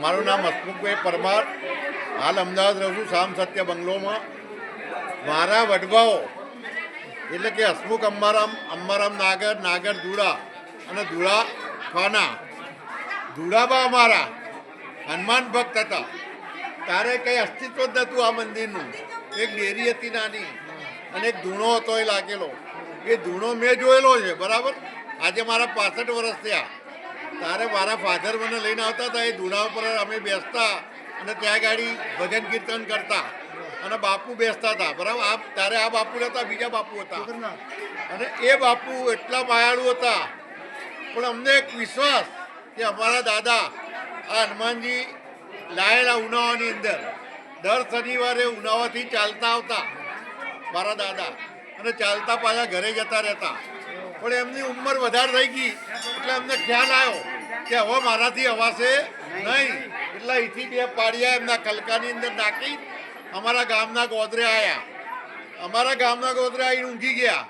મારું નામ હસમુખભાઈ પરમાર. હાલ અમદાવાદ રહું છું શામ સત્ય બંગલોમાં. મારા વડવાઓ, એટલે કે હસમુખ અંબારામ અંબારામ નાગર નાગર ધુળા અને ધુળા ખાના ધુડાબા અમારા. હનુમાન ભક્ત હતા. તારે કંઈ અસ્તિત્વ જ નહોતું આ મંદિરનું. એક ડેરી હતી નાની અને એક ધૂણો હતો એ લાગેલો. એ ધૂણો મેં જોયેલો છે, બરાબર? આજે મારા પાસઠ વર્ષ થયા. તારે મારા ફાધર મને લઈને આવતા હતા, એ ધૂણા ઉપર અમે બેસતા અને ત્યાં ગાડી ભજન કીર્તન કરતા. અને બાપુ બેસતા હતા, બરાબર? આ તારે આ બાપુ હતા બીજા બાપુ હતા. અને એ બાપુ એટલા માયાળુ હતા. પણ અમને એક વિશ્વાસ કે અમારા દાદા આ હનુમાનજી લાયેલા ઉનાવાની અંદર, દર શનિવારે ઉનાવાથી ચાલતા આવતા, મારા દાદા. અને ચાલતા પાછા ઘરે જતા રહેતા. પણ એમની ઉંમર વધારે થઈ ગઈ. એટલે એમને ખ્યાલ આવ્યો કે હવે મારાથી હવાશે નહીં. એટલે અહીંથી બે પાડિયા એમના કલકાની અંદર નાખી અમારા ગામના ગોદરે આવ્યા અમારા ગામના ગોદરે આવીને ઊંઘી ગયા.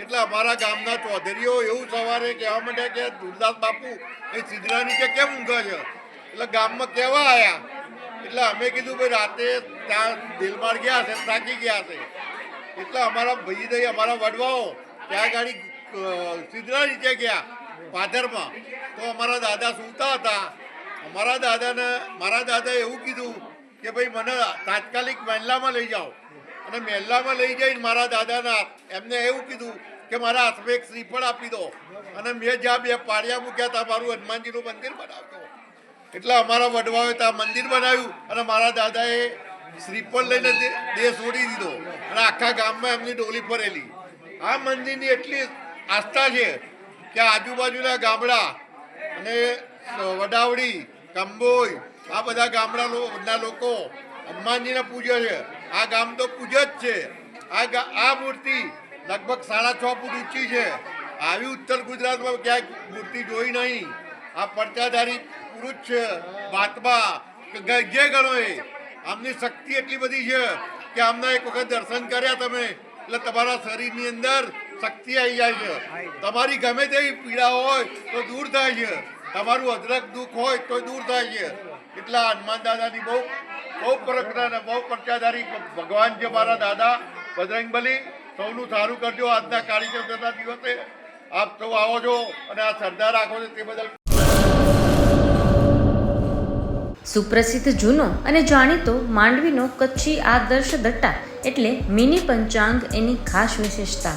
એટલે અમારા ગામના ચૌધરીઓ એવું સવારે કહેવા માંડ્યા કે દુર્દાસ બાપુ, એ સિદ્ધરાની કે કેમ ઊંઘે છે? એટલે ગામમાં કહેવા આવ્યા એટલે અમે કીધું, ભાઈ, રાતે ત્યાં દિલમાર ગયા છે, થાકી ગયા છે. એટલે અમારા ભાઈ દઈ, અમારા વડવાઓ ત્યાં ગાડી સિદ્ધરા નીચે ગયા પાથરમાં. તો અમારા દાદા સૂતા હતા. અમારા દાદાને, મારા દાદાએ એવું કીધું કે ભાઈ મને તાત્કાલિક મહેલામાં લઈ જાઓ. અને મહેલામાં લઈ જઈને મારા દાદાના એમને એવું કીધું કે મારા હાથમાં એક શ્રીફળ આપી દો. અને મેં જ્યાં બે પાળિયા મૂક્યા હતા મારું હનુમાનજીનું મંદિર બનાવતો એટલે અમારા વડવાઓએ ત્યાં મંદિર બનાવ્યું અને મારા દાદાએ શ્રીફળ લઈને દેહ છોડી દીધો. અને આખા ગામમાં એમની ડોલી ફરેલી. આ મંદિરની એટલી આસ્થા છે કે આજુબાજુના ગામડા અને વડાવડી કંબોઈ આ બધા ગામડાના લોકો હનુમાનજીને પૂજે છે. આ ગામ તો પૂજ્ય જ છે. આ આ મૂર્તિ લગભગ સાડા છ ફૂટ ઊંચી છે. આવી ઉત્તર ગુજરાતમાં ક્યાંક મૂર્તિ જોઈ નહીં. આ પડચાધારી પુરુષ છે બાતબા જે ગણો એ. આમની શક્તિ એટલી બધી છે કે આમના એક વખત દર્શન કર્યા તમે. એટલે તમારા શરીરની અંદર શક્તિ આવી જાય છે. તમારી ગમે તેવી પીડા હોય તો દૂર થાય છે. તમારું અદરક દુઃખ હોય તો દૂર થાય છે. એટલા હનુમાન દાદાની બહુ બહુ પ્રકરણ બહુ પ્રત્યાધારી ભગવાન છે મારા દાદા. બજરંગબલી સૌનું સારું કરજો આજના કાળી ચૌદશના દિવસે. આપ સૌ આવો છો અને આ શ્રદ્ધા રાખો છો તે બદલ. સુપ્રસિદ્ધ જૂનો અને જાણીતો માંડવીનો કચ્છી આદર્શ દટ્ટા એટલે મિની પંચાંગ એની ખાસ વિશેષતા.